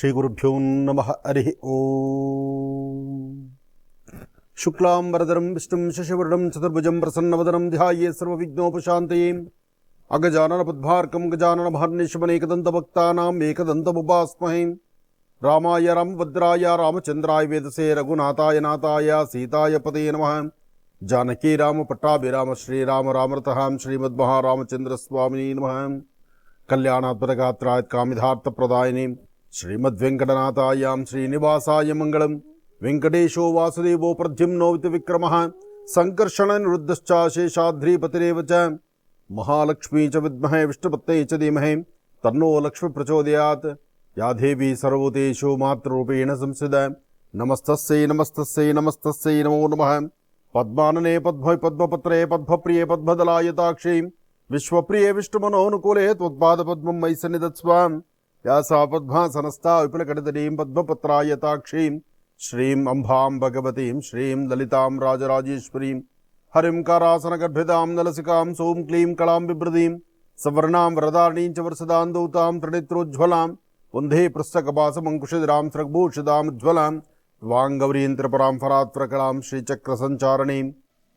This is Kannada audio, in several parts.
श्रीगुरुभ्यो नमः, हरिः ॐ शुक्लां वरदरं विष्णुं शशिवर्णं चतुर्भुजं प्रसन्नवदनं ध्याये सर्वविघ्नोपशान्तये अगजाननपद्भार्कं गजाननभार्निशमनेकदन्तभक्तानाम् एकदन्तमुपास्महे। रामाय भद्राय रामचन्द्राय, वेदसे रघुनाथाय, नाथाय, सीताय पते नमः। जानकी राम, पट्टाभिराम श्री रामपट्टाभिराम श्रीराम रामरतः श्रीमद्महारामचन्द्रस्वामिनी नमः। कल्याणात्मरगात्रात् कामिधार्थप्रदायिनी। శ్రీమద్వెంకటనాథాయాం శ్రీనివాసాయ మంగళం వెంకటేశో వాసుదేవో ప్రద్యుమ్నోవితి విక్రమ సంకర్షణ నిరుద్ధశ్చ శేషాద్రీపతిరేవ చ మహాలక్ష్మీ చ విద్మహే విష్ణుపత్తే చ ధీమహే తన్నో లక్ష్మి ప్రచోదయాత్ యా దేవీ సర్వతేషు మాతృరూపేణ సంసిద నమస్తస్సై నమస్తస్సై నమస్తస్సై నమో నమ పద్మాననే పద్మ పద్మపత్రే పద్మప్రియే పద్మదలాయతాక్షీ విశ్వప్రియే విష్ణుమనోనుకూలే త్వత్పాద పద్మం ತ್ವತ್ಪಾದ ಪದ್ಮಂ ಮೈ ಸನ್ನಿಧತ್ಸ್ವಾಂ ಯಾಸಾ ಪದ್ಮಾಸನಸ್ಥಾ ವಿಪುಲಕಟಿತಡೀಂ ಪದ್ಮಪತ್ರಾಯತಾಕ್ಷೀಂ ಶ್ರೀಂ ಅಂಬಾಂ ಭಗವತೀಂ ಶ್ರೀಂ ಲಲಿತಾಂ ರಾಜರಾಜೇಶ್ವರೀಂ ಹರಿಂ ಕಾರಾಸನಗರ್ಭಿತಾಂ ನಲಸಿಕಾಂ ಸೋಂ ಕ್ಲೀಂ ಕಳಾಂ ಬಿಭ್ರದೀಂ ಸವರ್ಣಾಂ ವರದಾರಣೀಂ ಚ ವರ್ಷದಾಂದೌತಾಂ ತ್ರಿಣಿತ್ರೋಜ್ವಲಾಂ ಒಂದೇ ಪೃಸ್ತಕಪಾಸಮಂಕುಶಿರಾಂ ಸೃಗ್ಭೂಷಿತಾಂ ಜ್ವಲಾಂ ವಾಂಗೌರೀಂದ್ರಪರಾಂ ಫರಾತ್ಪ್ರಕಳಾಂ ಶ್ರೀಚಕ್ರ ಸಂಚಾರಣೀಂ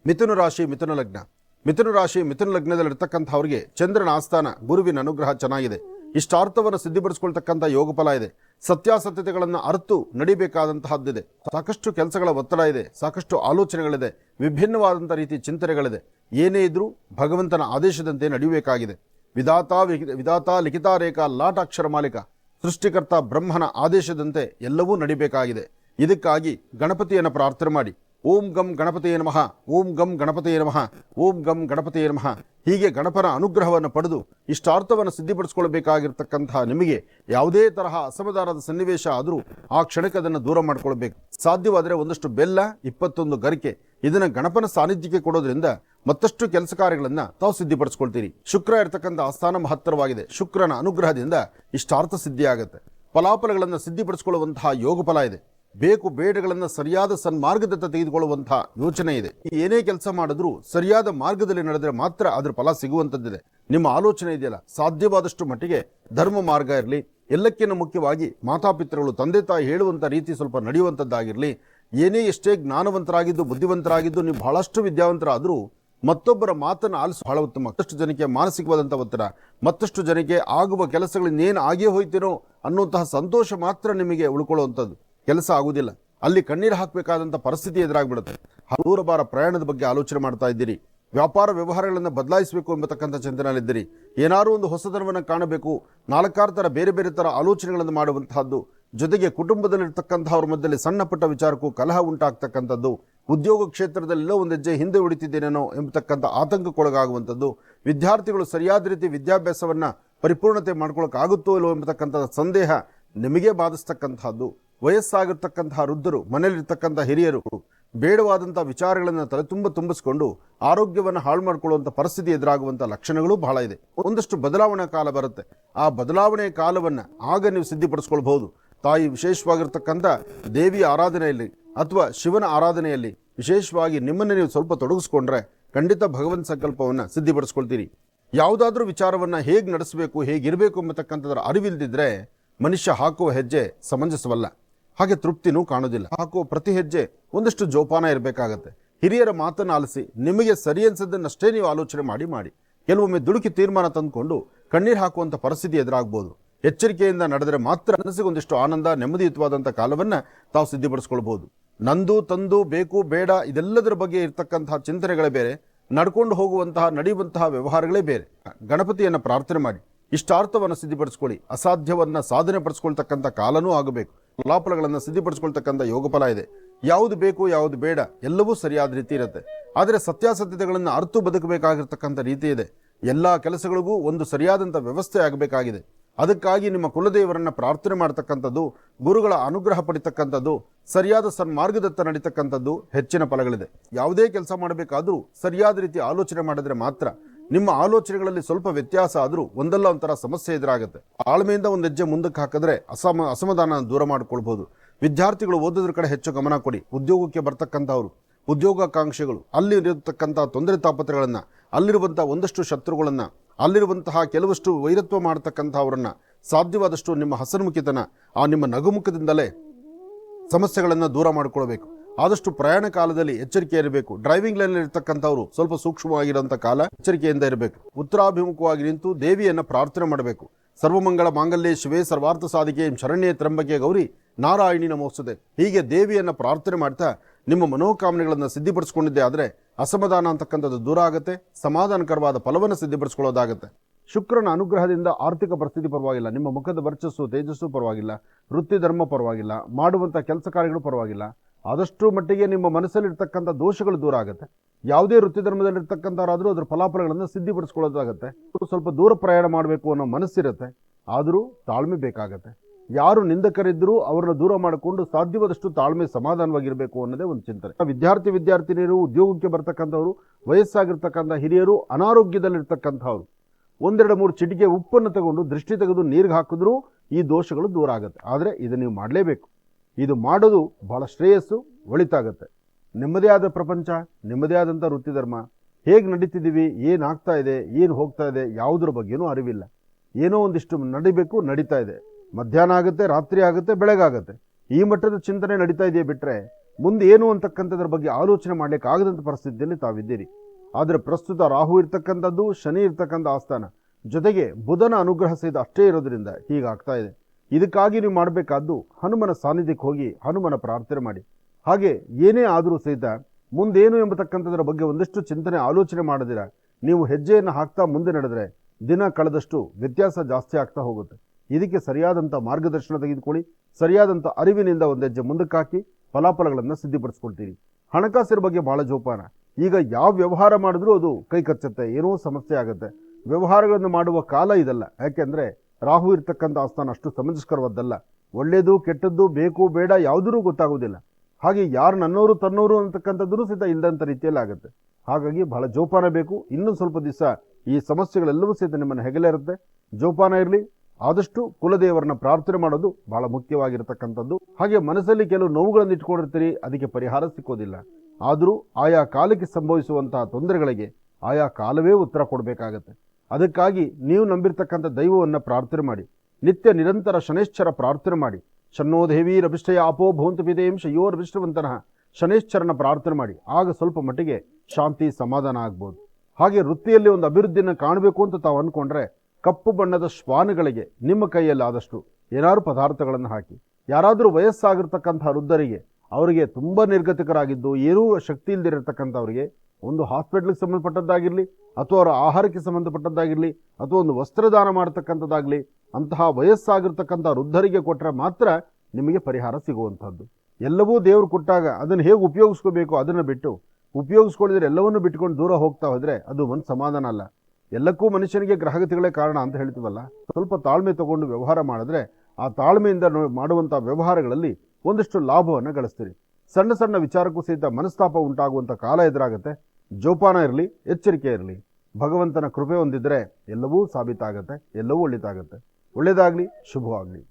ಮಿಥುನ ರಾಶಿ ಮಿಥುನ ಲಗ್ನ ಮಿಥುನ ರಾಶಿ ಮಿಥುನ ಲಗ್ನದಲ್ಲಿರ್ತಕ್ಕಂಥವ್ರಿಗೆ ಚಂದ್ರನ ಆಸ್ಥಾನ ಗುರುವಿನ ಅನುಗ್ರಹ ಚೆನ್ನಾಗಿದೆ ಇಷ್ಟಾರ್ಥವನ್ನು ಸಿದ್ಧಿಪಡಿಸಿಕೊಳ್ತಕ್ಕಂಥ ಯೋಗ ಫಲ ಇದೆ. ಸತ್ಯಾಸತ್ಯತೆಗಳನ್ನು ಅರ್ತು ನಡಿಬೇಕಾದಂತಹದ್ದಿದೆ. ಸಾಕಷ್ಟು ಕೆಲಸಗಳ ಒತ್ತಡ ಇದೆ. ಸಾಕಷ್ಟು ಆಲೋಚನೆಗಳಿದೆ. ವಿಭಿನ್ನವಾದಂಥ ರೀತಿ ಚಿಂತನೆಗಳಿದೆ. ಏನೇ ಇದ್ರೂ ಭಗವಂತನ ಆದೇಶದಂತೆ ನಡೆಯಬೇಕಾಗಿದೆ ವಿಧಾತ ವಿಧಾತ ಲಿಖಿತ ರೇಖಾ ಲಾಟ ಅಕ್ಷರ ಮಾಲಿಕ, ಸೃಷ್ಟಿಕರ್ತ ಬ್ರಹ್ಮನ ಆದೇಶದಂತೆ ಎಲ್ಲವೂ ನಡಿಬೇಕಾಗಿದೆ. ಇದಕ್ಕಾಗಿ ಗಣಪತಿಯನ್ನು ಪ್ರಾರ್ಥನೆ ಮಾಡಿ. ಓಂ ಗಂ ಗಣಪತಿಯೇ ನಮಃ, ಓಂ ಗಂ ಗಣಪತಿಯೇ ನಮಃ, ಓಂ ಗಂ ಗಣಪತಿಯೇ ನಮಃ. ಹೀಗೆ ಗಣಪನ ಅನುಗ್ರಹವನ್ನು ಪಡೆದು ಇಷ್ಟಾರ್ಥವನ್ನು ಸಿದ್ಧಿಪಡಿಸಿಕೊಳ್ಳಬೇಕಾಗಿರ್ತಕ್ಕಂತಹ ನಿಮಗೆ ಯಾವುದೇ ತರಹ ಅಸಮಾಧಾನದ ಸನ್ನಿವೇಶ ಆದರೂ ಆ ಕ್ಷಣಕ್ಕೆ ಅದನ್ನು ದೂರ ಮಾಡ್ಕೊಳ್ಬೇಕು. ಸಾಧ್ಯವಾದರೆ ಒಂದಷ್ಟು ಬೆಲ್ಲ, ಇಪ್ಪತ್ತೊಂದು ಗರಿಕೆ, ಇದನ್ನು ಗಣಪನ ಸಾನ್ನಿಧ್ಯಕ್ಕೆ ಕೊಡೋದ್ರಿಂದ ಮತ್ತಷ್ಟು ಕೆಲಸ ಕಾರ್ಯಗಳನ್ನು ತಾವು ಸಿದ್ಧಿಪಡಿಸ್ಕೊಳ್ತೀರಿ. ಶುಕ್ರ ಇರತಕ್ಕಂಥ ಆಸ್ಥಾನ ಮಹತ್ತರವಾಗಿದೆ. ಶುಕ್ರನ ಅನುಗ್ರಹದಿಂದ ಇಷ್ಟಾರ್ಥ ಸಿದ್ಧಿಯಾಗುತ್ತೆ. ಫಲಾಫಲಗಳನ್ನು ಸಿದ್ಧಿಪಡಿಸಿಕೊಳ್ಳುವಂತಹ ಯೋಗ ಫಲ ಇದೆ. ಬೇಕು ಬೇಡಗಳನ್ನು ಸರಿಯಾದ ಸನ್ಮಾರ್ಗದತ್ತ ತೆಗೆದುಕೊಳ್ಳುವಂತಹ ಯೋಚನೆ ಇದೆ. ಏನೇ ಕೆಲಸ ಮಾಡಿದ್ರೂ ಸರಿಯಾದ ಮಾರ್ಗದಲ್ಲಿ ನಡೆದರೆ ಮಾತ್ರ ಅದರ ಫಲ ಸಿಗುವಂಥದ್ದಿದೆ. ನಿಮ್ಮ ಆಲೋಚನೆ ಇದೆಯಲ್ಲ, ಸಾಧ್ಯವಾದಷ್ಟು ಮಟ್ಟಿಗೆ ಧರ್ಮ ಮಾರ್ಗ ಇರಲಿ ಎಲ್ಲಕ್ಕಿಂತ ಮುಖ್ಯವಾಗಿ ಮಾತಾಪಿತೃಗಳು ತಂದೆ ತಾಯಿ ಹೇಳುವಂಥ ರೀತಿ ಸ್ವಲ್ಪ ನಡೆಯುವಂಥದ್ದಾಗಿರಲಿ, ಏನೇ ಎಷ್ಟೇ ಜ್ಞಾನವಂತರಾಗಿದ್ದು, ಬುದ್ಧಿವಂತರಾಗಿದ್ದು, ನೀವು ಬಹಳಷ್ಟು ವಿದ್ಯಾವಂತರಾದರೂ ಮತ್ತೊಬ್ಬರ ಮಾತನ್ನು ಆಲಿಸಿ ಬಹಳ ಉತ್ತಮ. ಮತ್ತಷ್ಟು ಜನಕ್ಕೆ ಮಾನಸಿಕವಾದಂಥ ಒತ್ತಡ, ಮತ್ತಷ್ಟು ಜನಕ್ಕೆ ಆಗುವ ಕೆಲಸಗಳು ಇನ್ನೇನು ಆಗೇ ಹೋಯ್ತೇನೋ ಅನ್ನುವಂತಹ ಸಂತೋಷ ಮಾತ್ರ ನಿಮಗೆ ಉಳ್ಕೊಳ್ಳುವಂಥದ್ದು. ಕೆಲಸ ಆಗುವುದಿಲ್ಲ. ಅಲ್ಲಿ ಕಣ್ಣೀರು ಹಾಕಬೇಕಾದಂಥ ಪರಿಸ್ಥಿತಿ ಎದುರಾಗ್ಬಿಡುತ್ತೆ. ದೂರ ಬಾರ ಪ್ರಯಾಣದ ಬಗ್ಗೆ ಆಲೋಚನೆ ಮಾಡ್ತಾ ಇದ್ದೀರಿ. ವ್ಯಾಪಾರ ವ್ಯವಹಾರಗಳನ್ನು ಬದಲಾಯಿಸಬೇಕು ಎಂಬತಕ್ಕಂಥ ಚಿಂತನೆಯಲ್ಲಿದ್ದೀರಿ. ಏನಾದರೂ ಒಂದು ಹೊಸತನವನ್ನು ಕಾಣಬೇಕು. ನಾಲ್ಕಾರು ಥರ ಬೇರೆ ಬೇರೆ ಥರ ಆಲೋಚನೆಗಳನ್ನು ಮಾಡುವಂತಹದ್ದು, ಜೊತೆಗೆ ಕುಟುಂಬದಲ್ಲಿರ್ತಕ್ಕಂಥವ್ರ ಮಧ್ಯದಲ್ಲಿ ಸಣ್ಣ ಪುಟ್ಟ ವಿಚಾರಕ್ಕೂ ಕಲಹ ಉಂಟಾಗ್ತಕ್ಕಂಥದ್ದು, ಉದ್ಯೋಗ ಕ್ಷೇತ್ರದಲ್ಲೆಲ್ಲೋ ಒಂದು ಹೆಜ್ಜೆ ಹಿಂದೆ ಉಳಿತಿದ್ದೇನೇನೋ ಎಂಬತಕ್ಕಂಥ ಆತಂಕಕ್ಕೊಳಗಾಗುವಂಥದ್ದು, ವಿದ್ಯಾರ್ಥಿಗಳು ಸರಿಯಾದ ರೀತಿ ವಿದ್ಯಾಭ್ಯಾಸವನ್ನು ಪರಿಪೂರ್ಣತೆ ಮಾಡ್ಕೊಳ್ಳೋಕ್ಕಾಗುತ್ತೋ ಇಲ್ಲೋ ಎಂಬತಕ್ಕಂಥ ಸಂದೇಹ ನಿಮಗೆ ಬಾಧಿಸ್ತಕ್ಕಂಥದ್ದು. ವಯಸ್ಸಾಗಿರ್ತಕ್ಕಂತಹ ವೃದ್ಧರು, ಮನೆಯಲ್ಲಿರ್ತಕ್ಕಂಥ ಹಿರಿಯರು ಬೇಡವಾದಂಥ ವಿಚಾರಗಳನ್ನು ತಲೆ ತುಂಬ ತುಂಬಿಸಿಕೊಂಡು ಆರೋಗ್ಯವನ್ನು ಹಾಳು ಮಾಡಿಕೊಳ್ಳುವಂಥ ಪರಿಸ್ಥಿತಿ ಎದುರಾಗುವಂಥ ಲಕ್ಷಣಗಳು ಬಹಳ ಇದೆ. ಒಂದಷ್ಟು ಬದಲಾವಣೆ ಕಾಲ ಬರುತ್ತೆ. ಆ ಬದಲಾವಣೆ ಕಾಲವನ್ನು ಆಗ ನೀವು ಸಿದ್ಧಿಪಡಿಸ್ಕೊಳ್ಬಹುದು. ತಾಯಿ ವಿಶೇಷವಾಗಿರ್ತಕ್ಕಂಥ ದೇವಿಯ ಆರಾಧನೆಯಲ್ಲಿ ಅಥವಾ ಶಿವನ ಆರಾಧನೆಯಲ್ಲಿ ವಿಶೇಷವಾಗಿ ನಿಮ್ಮನ್ನು ನೀವು ಸ್ವಲ್ಪ ತೊಡಗಿಸ್ಕೊಂಡ್ರೆ ಖಂಡಿತ ಭಗವಂತ ಸಂಕಲ್ಪವನ್ನು ಸಿದ್ಧಿಪಡಿಸ್ಕೊಳ್ತೀರಿ. ಯಾವುದಾದ್ರೂ ವಿಚಾರವನ್ನು ಹೇಗೆ ನಡೆಸಬೇಕು, ಹೇಗಿರಬೇಕು ಎಂಬತಕ್ಕಂಥದ್ರ ಅರಿವಿಲ್ದಿದ್ರೆ ಮನುಷ್ಯ ಹಾಕುವ ಹೆಜ್ಜೆ ಸಮಂಜಸವಲ್ಲ. ಹಾಗೆ ತೃಪ್ತಿನೂ ಕಾಣೋದಿಲ್ಲ. ಹಾಗೂ ಪ್ರತಿ ಹೆಜ್ಜೆ ಒಂದಷ್ಟು ಜೋಪಾನ ಇರಬೇಕಾಗತ್ತೆ. ಹಿರಿಯರ ಮಾತನ್ನು ಆಲಿಸಿ, ನಿಮಗೆ ಸರಿ ಅನ್ಸದನ್ನಷ್ಟೇ ನೀವು ಆಲೋಚನೆ ಮಾಡಿ ಮಾಡಿ. ಕೆಲವೊಮ್ಮೆ ದುಡುಕಿ ತೀರ್ಮಾನ ತಂದುಕೊಂಡು ಕಣ್ಣೀರು ಹಾಕುವಂಥ ಪರಿಸ್ಥಿತಿ ಎದುರಾಗ್ಬೋದು. ಎಚ್ಚರಿಕೆಯಿಂದ ನಡೆದರೆ ಮಾತ್ರ ಮನಸ್ಸಿಗೆ ಒಂದಿಷ್ಟು ಆನಂದ ನೆಮ್ಮದಿಯುತವಾದಂಥ ಕಾಲವನ್ನು ತಾವು ಸಿದ್ಧಿಪಡಿಸ್ಕೊಳ್ಬೋದು. ನಂದು, ತಂದು, ಬೇಕು, ಬೇಡ ಇದೆಲ್ಲದರ ಬಗ್ಗೆ ಇರತಕ್ಕಂತಹ ಚಿಂತನೆಗಳೇ ಬೇರೆ. ನಡ್ಕೊಂಡು ಹೋಗುವಂತಹ, ನಡೆಯುವಂತಹ ವ್ಯವಹಾರಗಳೇ ಬೇರೆ. ಗಣಪತಿಯನ್ನು ಪ್ರಾರ್ಥನೆ ಮಾಡಿ. ಇಷ್ಟಾರ್ಥವನ್ನು ಸಿದ್ಧಿಪಡಿಸ್ಕೊಳ್ಳಿ. ಅಸಾಧ್ಯವನ್ನ ಸಾಧನೆ ಪಡಿಸ್ಕೊಳ್ತಕ್ಕಂಥ ಕಾಲನೂ ಆಗಬೇಕು. ಫಲಾಫಲಗಳನ್ನು ಸಿದ್ಧಿಪಡಿಸ್ಕೊಳ್ತಕ್ಕಂಥ ಯೋಗ ಫಲ ಇದೆ. ಯಾವುದು ಬೇಕು, ಯಾವುದು ಬೇಡ, ಎಲ್ಲವೂ ಸರಿಯಾದ ರೀತಿ ಇರುತ್ತೆ. ಆದರೆ ಸತ್ಯಾಸತ್ಯತೆಗಳನ್ನು ಅರ್ತು ಬದುಕಬೇಕಾಗಿರ್ತಕ್ಕಂಥ ರೀತಿ ಇದೆ. ಎಲ್ಲ ಕೆಲಸಗಳಿಗೂ ಒಂದು ಸರಿಯಾದಂಥ ವ್ಯವಸ್ಥೆ ಆಗಬೇಕಾಗಿದೆ. ಅದಕ್ಕಾಗಿ ನಿಮ್ಮ ಕುಲದೇವರನ್ನು ಪ್ರಾರ್ಥನೆ ಮಾಡ್ತಕ್ಕಂಥದ್ದು, ಗುರುಗಳ ಅನುಗ್ರಹ ಪಡಿತಕ್ಕಂಥದ್ದು, ಸರಿಯಾದ ಸನ್ಮಾರ್ಗದತ್ತ ನಡೀತಕ್ಕಂಥದ್ದು ಹೆಚ್ಚಿನ ಫಲಗಳಿದೆ. ಯಾವುದೇ ಕೆಲಸ ಮಾಡಬೇಕಾದರೂ ಸರಿಯಾದ ರೀತಿ ಆಲೋಚನೆ ಮಾಡಿದ್ರೆ ಮಾತ್ರ ನಿಮ್ಮ ಆಲೋಚನೆಗಳಲ್ಲಿ ಸ್ವಲ್ಪ ವ್ಯತ್ಯಾಸ ಆದರೂ ಒಂದಲ್ಲ ಒಂಥರ ಸಮಸ್ಯೆ ಎದುರಾಗುತ್ತೆ. ಆಳ್ಮೆಯಿಂದ ಒಂದು ಹೆಜ್ಜೆ ಮುಂದಕ್ಕೆ ಹಾಕಿದ್ರೆ ಅಸಮ, ಅಸಮಾಧಾನ ದೂರ ಮಾಡಿಕೊಳ್ಬೋದು. ವಿದ್ಯಾರ್ಥಿಗಳು ಓದೋದ್ರ ಕಡೆ ಹೆಚ್ಚು ಗಮನ ಕೊಡಿ. ಉದ್ಯೋಗಕ್ಕೆ ಬರ್ತಕ್ಕಂಥವ್ರು, ಉದ್ಯೋಗಾಕಾಂಕ್ಷೆಗಳು ಅಲ್ಲಿ ಇರತಕ್ಕಂಥ ತೊಂದರೆ ತಾಪತ್ರಗಳನ್ನು ಅಲ್ಲಿರುವಂಥ ಒಂದಷ್ಟು ಶತ್ರುಗಳನ್ನು, ಅಲ್ಲಿರುವಂತಹ ಕೆಲವಷ್ಟು ವೈರತ್ವ ಮಾಡತಕ್ಕಂಥವ್ರನ್ನು, ಸಾಧ್ಯವಾದಷ್ಟು ನಿಮ್ಮ ಹಸನ್ಮುಖಿತನ, ಆ ನಿಮ್ಮ ನಗುಮುಖದಿಂದಲೇ ಸಮಸ್ಯೆಗಳನ್ನು ದೂರ ಮಾಡಿಕೊಳ್ಬೇಕು. ಆದಷ್ಟು ಪ್ರಯಾಣ ಕಾಲದಲ್ಲಿ ಎಚ್ಚರಿಕೆ ಇರಬೇಕು. ಡ್ರೈವಿಂಗ್ ಲೈನ್ ಇರತಕ್ಕಂಥವ್ರು ಸ್ವಲ್ಪ ಸೂಕ್ಷ್ಮವಾಗಿರುವಂಥ ಕಾಲ ಎಚ್ಚರಿಕೆಯಿಂದ ಇರಬೇಕು. ಉತ್ತರಾಭಿಮುಖವಾಗಿ ನಿಂತು ದೇವಿಯನ್ನ ಪ್ರಾರ್ಥನೆ ಮಾಡಬೇಕು. ಸರ್ವಮಂಗಳ ಮಾಂಗಲ್ಯ ಶಿವೇ ಸರ್ವಾರ್ಥ ಸಾಧಿಕೆ, ಶರಣ್ಯ ತ್ರಂಬಕೆ ಗೌರಿ ನಾರಾಯಣಿ ನಮೋಸ್ತದೆ ಹೀಗೆ ದೇವಿಯನ್ನು ಪ್ರಾರ್ಥನೆ ಮಾಡ್ತಾ ನಿಮ್ಮ ಮನೋಕಾಮನೆಗಳನ್ನು ಸಿದ್ಧಿಪಡಿಸ್ಕೊಂಡಿದ್ದೆ ಆದರೆ ಅಸಮಾಧಾನ ಅಂತಕ್ಕಂಥದ್ದು ದೂರ ಆಗುತ್ತೆ. ಸಮಾಧಾನಕರವಾದ ಫಲವನ್ನು ಸಿದ್ಧಿಪಡಿಸ್ಕೊಳ್ಳೋದಾಗುತ್ತೆ. ಶುಕ್ರನ ಅನುಗ್ರಹದಿಂದ ಆರ್ಥಿಕ ಪರಿಸ್ಥಿತಿ ಪರವಾಗಿಲ್ಲ. ನಿಮ್ಮ ಮುಖದ ವರ್ಚಸ್ಸು, ತೇಜಸ್ಸು ಪರವಾಗಿಲ್ಲ. ವೃತ್ತಿ ಧರ್ಮ ಪರವಾಗಿಲ್ಲ. ಮಾಡುವಂಥ ಕೆಲಸ ಕಾರ್ಯಗಳು ಪರವಾಗಿಲ್ಲ. ಆದಷ್ಟು ಮಟ್ಟಿಗೆ ನಿಮ್ಮ ಮನಸ್ಸಲ್ಲಿರ್ತಕ್ಕಂಥ ದೋಷಗಳು ದೂರ ಆಗುತ್ತೆ. ಯಾವುದೇ ವೃತ್ತಿ ಧರ್ಮದಲ್ಲಿರ್ತಕ್ಕಂಥವ್ರಾದರೂ ಅದರ ಫಲಾಫಲಗಳನ್ನು ಸಿದ್ಧಿಪಡಿಸ್ಕೊಳ್ಳೋದಾಗತ್ತೆ. ಸ್ವಲ್ಪ ದೂರ ಪ್ರಯಾಣ ಮಾಡಬೇಕು ಅನ್ನೋ ಮನಸ್ಸಿರುತ್ತೆ. ಆದರೂ ತಾಳ್ಮೆ ಬೇಕಾಗತ್ತೆ. ಯಾರು ನಿಂದಕರಿದ್ದರೂ ಅವರನ್ನು ದೂರ ಮಾಡಿಕೊಂಡು ಸಾಧ್ಯವಾದಷ್ಟು ತಾಳ್ಮೆ ಸಮಾಧಾನವಾಗಿರಬೇಕು ಅನ್ನೋದೇ ಒಂದು ಚಿಂತನೆ. ವಿದ್ಯಾರ್ಥಿ ವಿದ್ಯಾರ್ಥಿನಿಯರು, ಉದ್ಯೋಗಕ್ಕೆ ಬರ್ತಕ್ಕಂಥವ್ರು, ವಯಸ್ಸಾಗಿರ್ತಕ್ಕಂಥ ಹಿರಿಯರು, ಅನಾರೋಗ್ಯದಲ್ಲಿರ್ತಕ್ಕಂಥವ್ರು, ಒಂದೆರಡು ಮೂರು ಚಿಟಿಕೆ ಉಪ್ಪನ್ನು ತಗೊಂಡು ದೃಷ್ಟಿ ತೆಗೆದು ನೀರಿಗೆ ಹಾಕಿದ್ರೂ ಈ ದೋಷಗಳು ದೂರ ಆಗುತ್ತೆ. ಆದರೆ ಇದನ್ನು ನೀವು ಮಾಡಲೇಬೇಕು. ಇದು ಮಾಡೋದು ಬಹಳ ಶ್ರೇಯಸ್ಸು, ಒಳಿತಾಗತ್ತೆ. ನಿಮ್ಮದೇ ಆದ ಪ್ರಪಂಚ ನಿಮ್ಮದೇ ಆದಂಥ ವೃತ್ತಿ ಧರ್ಮ ಹೇಗೆ ನಡೀತಿದ್ದೀವಿ ಏನಾಗ್ತಾ ಇದೆ, ಏನು ಹೋಗ್ತಾ ಇದೆ, ಯಾವುದ್ರ ಬಗ್ಗೆನೂ ಅರಿವಿಲ್ಲ. ಏನೋ ಒಂದಿಷ್ಟು ನಡಿಬೇಕು, ನಡೀತಾ ಇದೆ. ಮಧ್ಯಾಹ್ನ ಆಗುತ್ತೆ, ರಾತ್ರಿ ಆಗುತ್ತೆ ಬೆಳಗಾಗುತ್ತೆ ಈ ಮಟ್ಟದ ಚಿಂತನೆ ನಡೀತಾ ಇದೆಯೇ ಬಿಟ್ಟರೆ ಮುಂದೆ ಏನು ಅಂತಕ್ಕಂಥದ್ರ ಬಗ್ಗೆ ಆಲೋಚನೆ ಮಾಡಲಿಕ್ಕೆ ಆಗದಂಥ ಪರಿಸ್ಥಿತಿಯಲ್ಲಿ ತಾವಿದ್ದೀರಿ. ಆದರೆ ಪ್ರಸ್ತುತ ರಾಹು ಇರ್ತಕ್ಕಂಥದ್ದು, ಶನಿ ಇರ್ತಕ್ಕಂಥ ಆಸ್ಥಾನ. ಜೊತೆಗೆ ಬುಧನ ಅನುಗ್ರಹ ಸಹಿತ ಅಷ್ಟೇ ಇರೋದ್ರಿಂದ ಹೀಗಾಗ್ತಾ ಇದೆ. ಇದಕ್ಕಾಗಿ ನೀವು ಮಾಡಬೇಕಾದ್ದು ಹನುಮನ ಸಾನ್ನಿಧ್ಯಕ್ಕೆ ಹೋಗಿ ಹನುಮನ ಪ್ರಾರ್ಥನೆ ಮಾಡಿ. ಹಾಗೆ ಏನೇ ಆದರೂ ಸಹಿತ ಮುಂದೇನು ಎಂಬತಕ್ಕಂಥದ್ರ ಬಗ್ಗೆ ಒಂದಷ್ಟು ಚಿಂತನೆ, ಆಲೋಚನೆ ಮಾಡಿದಿರ, ನೀವು ಹೆಜ್ಜೆಯನ್ನು ಹಾಕ್ತಾ ಮುಂದೆ ನಡೆದರೆ ದಿನ ಕಳೆದಷ್ಟು ವ್ಯತ್ಯಾಸ ಜಾಸ್ತಿ ಆಗ್ತಾ ಹೋಗುತ್ತೆ. ಇದಕ್ಕೆ ಸರಿಯಾದಂಥ ಮಾರ್ಗದರ್ಶನ ತೆಗೆದುಕೊಳ್ಳಿ, ಸರಿಯಾದಂಥ ಅರಿವಿನಿಂದ ಒಂದು ಹೆಜ್ಜೆ ಮುಂದಕ್ಕೆ ಹಾಕಿ ಫಲಾಫಲಗಳನ್ನು ಸಿದ್ಧಿಪಡಿಸ್ಕೊಳ್ತೀರಿ. ಹಣಕಾಸಿನ ಬಗ್ಗೆ ಭಾಳ ಜೋಪಾನ. ಈಗ ಯಾವ ವ್ಯವಹಾರ ಮಾಡಿದ್ರೂ ಅದು ಕೈ ಕಚ್ಚುತ್ತೆ, ಏನೋ ಸಮಸ್ಯೆ ಆಗುತ್ತೆ. ವ್ಯವಹಾರಗಳನ್ನು ಮಾಡುವ ಕಾಲ ಇದಲ್ಲ. ಯಾಕೆಂದ್ರೆ ರಾಹು ಇರ್ತಕ್ಕಂಥ ಆಸ್ಥಾನ ಅಷ್ಟು ಸಮಂಜಸ್ಕರವಾದ್ದಲ್ಲ. ಒಳ್ಳೆಯದು ಕೆಟ್ಟದ್ದು ಬೇಕು ಬೇಡ ಯಾವುದೂ ಗೊತ್ತಾಗೋದಿಲ್ಲ ಹಾಗೆ ಯಾರು ನನ್ನವರು ತನ್ನೋರು ಅಂತಕ್ಕಂಥದ್ದು ಸಹಿತ ಇಲ್ಲದಂಥ ರೀತಿಯಲ್ಲಿ ಆಗುತ್ತೆ. ಹಾಗಾಗಿ ಬಹಳ ಜೋಪಾನ ಬೇಕು. ಇನ್ನೊಂದು ಸ್ವಲ್ಪ ದಿವಸ ಈ ಸಮಸ್ಯೆಗಳೆಲ್ಲವೂ ಸಹಿತ ನಿಮ್ಮನ್ನು ಹೆಗಲೇರುತ್ತೆ ಜೋಪಾನ ಇರಲಿ. ಆದಷ್ಟು ಕುಲದೇವರನ್ನ ಪ್ರಾರ್ಥನೆ ಮಾಡೋದು ಬಹಳ ಮುಖ್ಯವಾಗಿರತಕ್ಕಂಥದ್ದು. ಹಾಗೆ ಮನಸ್ಸಲ್ಲಿ ಕೆಲವು ನೋವುಗಳನ್ನು ಇಟ್ಕೊಂಡಿರ್ತೀರಿ, ಅದಕ್ಕೆ ಪರಿಹಾರ ಸಿಕ್ಕೋದಿಲ್ಲ. ಆದರೂ ಆಯಾ ಕಾಲಕ್ಕೆ ಸಂಭವಿಸುವಂತಹ ತೊಂದರೆಗಳಿಗೆ ಆಯಾ ಕಾಲವೇ ಉತ್ತರ ಕೊಡಬೇಕಾಗತ್ತೆ. ಅದಕ್ಕಾಗಿ ನೀವು ನಂಬಿರ್ತಕ್ಕಂಥ ದೈವವನ್ನು ಪ್ರಾರ್ಥನೆ ಮಾಡಿ. ನಿತ್ಯ ನಿರಂತರ ಶನೇಶ್ಚರ ಪ್ರಾರ್ಥನೆ ಮಾಡಿ. ಶನ್ನೋದೇವಿ ರಭಿಷ್ಠಯ ಅಪೋ ಭವಂತ ಶಯೋರ್ ರಭಿಷ್ಠವಂತನಃ ಶನೇಶ್ಚರನ ಪ್ರಾರ್ಥನೆ ಮಾಡಿ. ಆಗ ಸ್ವಲ್ಪ ಮಟ್ಟಿಗೆ ಶಾಂತಿ ಸಮಾಧಾನ ಆಗ್ಬೋದು. ಹಾಗೆ ವೃತ್ತಿಯಲ್ಲಿ ಒಂದು ಅಭಿವೃದ್ಧಿಯನ್ನು ಕಾಣಬೇಕು ಅಂತ ತಾವು ಅಂದ್ಕೊಂಡ್ರೆ ಕಪ್ಪು ಬಣ್ಣದ ಶ್ವಾನಗಳಿಗೆ ನಿಮ್ಮ ಕೈಯಲ್ಲಿ ಆದಷ್ಟು ಏನಾದ್ರು ಪದಾರ್ಥಗಳನ್ನು ಹಾಕಿ. ಯಾರಾದರೂ ವಯಸ್ಸಾಗಿರ್ತಕ್ಕಂಥ ವೃದ್ಧರಿಗೆ, ಅವರಿಗೆ ತುಂಬ ನಿರ್ಗತಿಕರಾಗಿದ್ದು, ಏನೂ ಶಕ್ತಿ ಇಲ್ದಿರತಕ್ಕಂಥವ್ರಿಗೆ ಒಂದು ಹಾಸ್ಪಿಟ್ಲಿಗೆ ಸಂಬಂಧಪಟ್ಟದ್ದಾಗಿರಲಿ, ಅಥವಾ ಅವರ ಆಹಾರಕ್ಕೆ ಸಂಬಂಧಪಟ್ಟದ್ದಾಗಿರಲಿ, ಅಥವಾ ಒಂದು ವಸ್ತ್ರದಾನ ಮಾಡತಕ್ಕಂಥದ್ದಾಗಲಿ, ಅಂತಹ ವಯಸ್ಸಾಗಿರ್ತಕ್ಕಂಥ ವೃದ್ಧರಿಗೆ ಕೊಟ್ಟರೆ ಮಾತ್ರ ನಿಮಗೆ ಪರಿಹಾರ ಸಿಗುವಂಥದ್ದು. ಎಲ್ಲವೂ ದೇವರು ಕೊಟ್ಟಾಗ ಅದನ್ನು ಹೇಗೆ ಉಪಯೋಗಿಸ್ಕೋಬೇಕು ಅದನ್ನು ಬಿಟ್ಟು ಉಪಯೋಗಿಸ್ಕೊಂಡಿದ್ರೆ ಎಲ್ಲವನ್ನು ಬಿಟ್ಕೊಂಡು ದೂರ ಹೋಗ್ತಾ ಹೋದರೆ ಅದು ಒಂದು ಸಮಾಧಾನ ಅಲ್ಲ. ಎಲ್ಲಕ್ಕೂ ಮನುಷ್ಯನಿಗೆ ಗ್ರಹಗತಿಗಳೇ ಕಾರಣ ಅಂತ ಹೇಳ್ತೀವಲ್ಲ? ಸ್ವಲ್ಪ ತಾಳ್ಮೆ ತಗೊಂಡು ವ್ಯವಹಾರ ಮಾಡಿದ್ರೆ ಆ ತಾಳ್ಮೆಯಿಂದ ಮಾಡುವಂಥ ವ್ಯವಹಾರಗಳಲ್ಲಿ ಒಂದಷ್ಟು ಲಾಭವನ್ನು ಗಳಿಸ್ತೀರಿ. ಸಣ್ಣ ಸಣ್ಣ ವಿಚಾರಕ್ಕೂ ಸಹಿತ ಮನಸ್ತಾಪ ಉಂಟಾಗುವಂಥ ಕಾಲ ಎದುರಾಗುತ್ತೆ. ಜೋಪಾನ ಇರಲಿ ಎಚ್ಚರಿಕೆ ಇರಲಿ. ಭಗವಂತನ ಕೃಪೆ ಹೊಂದಿದ್ದರೆ ಎಲ್ಲವೂ ಸಾಬೀತಾಗತ್ತೆ ಎಲ್ಲವೂ ಒಳಿತಾಗತ್ತೆ ಒಳ್ಳೆಯದಾಗಲಿ ಶುಭವಾಗಲಿ.